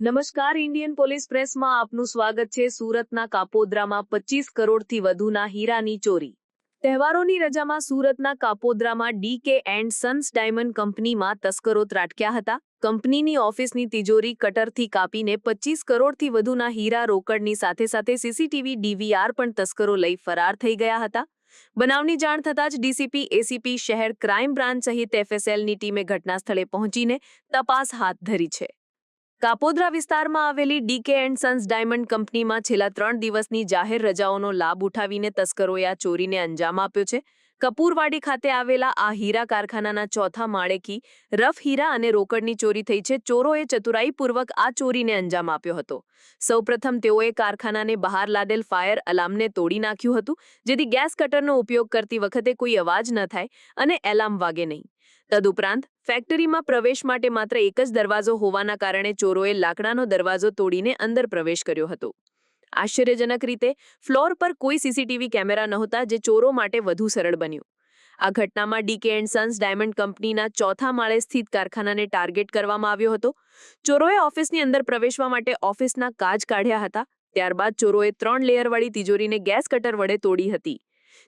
નમસ્કાર, Indian police પ્રેસમાં આપનું સ્વાગત છે સુરતના કાપોદ્રામાં પચીસ કરોડથી વધુના હીરાની ચોરી. તહેવારોની રજામાં સુરતના કાપોદ્રામાં ડીકે એન્ડ સન્સ ડાયમંડ કંપનીમાં તસ્કરો ત્રાટક્યા હતા. કંપનીની ઓફિસની તિજોરી કટરથી કાપીને પચીસ કરોડથી વધુના હીરા રોકડની સાથે સાથે સીસીટીવી ડીવીઆર પણ તસ્કરો લઈ ફરાર થઈ ગયા હતા. બનાવની જાણ થતાં જ ડીસીપી, એસીપી, શહેર ક્રાઇમ બ્રાન્ચ સહિત એફએસએલની ટીમે ઘટના સ્થળે પહોંચીને તપાસ હાથ ધરી છે. કાપોદ્રા વિસ્તારમાં આવેલી ડીકે એન્ડ સન્સ ડાયમંડ કંપનીમાં છેલ્લા ત્રણ દિવસની જાહેર રજાઓનો લાભ ઉઠાવીને તસ્કરોએ આ ચોરીને અંજામ આપ્યો છે. કપૂરવાડી ખાતે આવેલા આ હીરા કારખાનાના ચોથા માળેથી રફ હીરા અને રોકડની ચોરી થઈ છે. ચોરોએ ચતુરાઈપૂર્વક આ ચોરીને અંજામ આપ્યો હતો. સૌપ્રથમ તેઓએ કારખાનાને બહાર લાદેલ ફાયર અલાર્મને તોડી નાખ્યું હતું, જેથી ગેસ કટરનો ઉપયોગ કરતી વખતે કોઈ અવાજ ન થાય અને એલાર્મ વાગે નહીં. તદુપરાંત ફેક્ટરીમાં પ્રવેશ માટે માત્ર એક જ દરવાજો હોવાના કારણે ચોરોએ લાકડાનો દરવાજો તોડીને અંદર પ્રવેશ કર્યો હતો. આશ્ચર્યજનક રીતે, ફ્લોર પર કોઈ સીસીટીવી કેમેરા નહોતા જે ચોરો માટે વધુ સરળ બન્યું. આ ઘટનામાં ડીકે એન્ડ સન્સ ડાયમંડ કંપનીના ચોથા માળે સ્થિત કારખાનાને ટાર્ગેટ કરવામાં આવ્યો હતો. ચોરોએ ઓફિસની અંદર પ્રવેશવા માટે ઓફિસના કાચ કાઢ્યા હતા, ત્યારબાદ ચોરોએ ત્રણ લેયરવાળી તિજોરીને ગેસ કટર વડે તોડી હતી.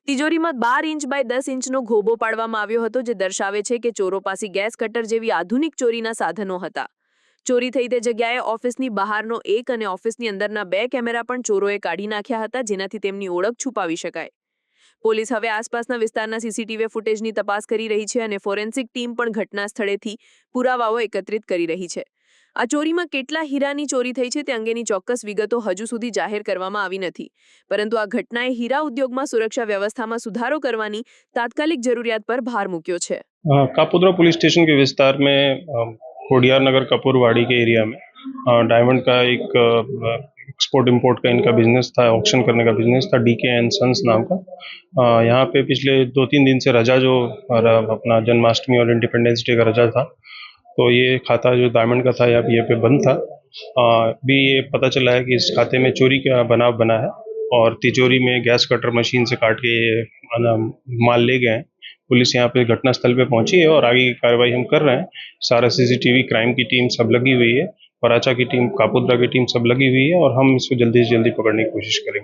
તિજોરીમાં બાર ઇંચ બાય દસ ઇંચનો ઘોબો પાડવામાં આવ્યો હતો, જે દર્શાવે છે કે ચોરો પાસે ગેસ કટર જેવી આધુનિક ચોરીના સાધનો હતા. ચોરી થઈ તે જગ્યાએ ઓફિસની બહારનો એક અને ઓફિસની અંદરના બે કેમેરા પણ ચોરોએ કાઢી નાખ્યા હતા, જેનાથી તેમની ઓળખ છુપાવી શકાય. પોલીસ હવે આસપાસના વિસ્તારના સીસીટીવી ફૂટેજની તપાસ કરી રહી છે અને ફોરેન્સિક ટીમ પણ ઘટના સ્થળેથી પુરાવાઓ એકત્રિત કરી રહી છે. આ ચોરીમાં કેટલા હીરાની ચોરી થઈ છે તે અંગેની ચોક્કસ વિગતો હજુ સુધી જાહેર કરવામાં આવી નથી. પરંતુ આ ઘટનાએ હીરા ઉદ્યોગમાં સુરક્ષા વ્યવસ્થામાં સુધારો કરવાની તાત્કાલિક જરૂરિયાત પર ભાર મૂક્યો છે. કાપોદ્રા પોલીસ સ્ટેશન કે વિસ્તાર મેં खोडियार नगर कपूरवाड़ी के एरिया में डायमंड का एक एक्सपोर्ट इंपोर्ट का इनका बिज़नेस था ऑक्शन करने का बिज़नेस था डी के एंड सन्स नाम का। यहाँ पे पिछले दो तीन दिन से रजा जो अपना जन्माष्टमी और इंडिपेंडेंस डे का रजा था तो ये खाता जो डायमंड का था यहाँ ये पे बंद था। अभी ये पता चला है कि इस खाते में चोरी का बनाव बना है, और तिजोरी में गैस कटर मशीन से काट के ये माल ले गए हैं। पुलिस यहाँ पे घटनास्थल पे पहुँची है और आगे की कार्रवाई हम कर रहे हैं। सारा सीसीटीवी क्राइम की टीम सब लगी हुई है। पराचा की टीम कापुद्रा की टीम सब लगी हुई है और हम इसको जल्दी से जल्दी पकड़ने की कोशिश करेंगे।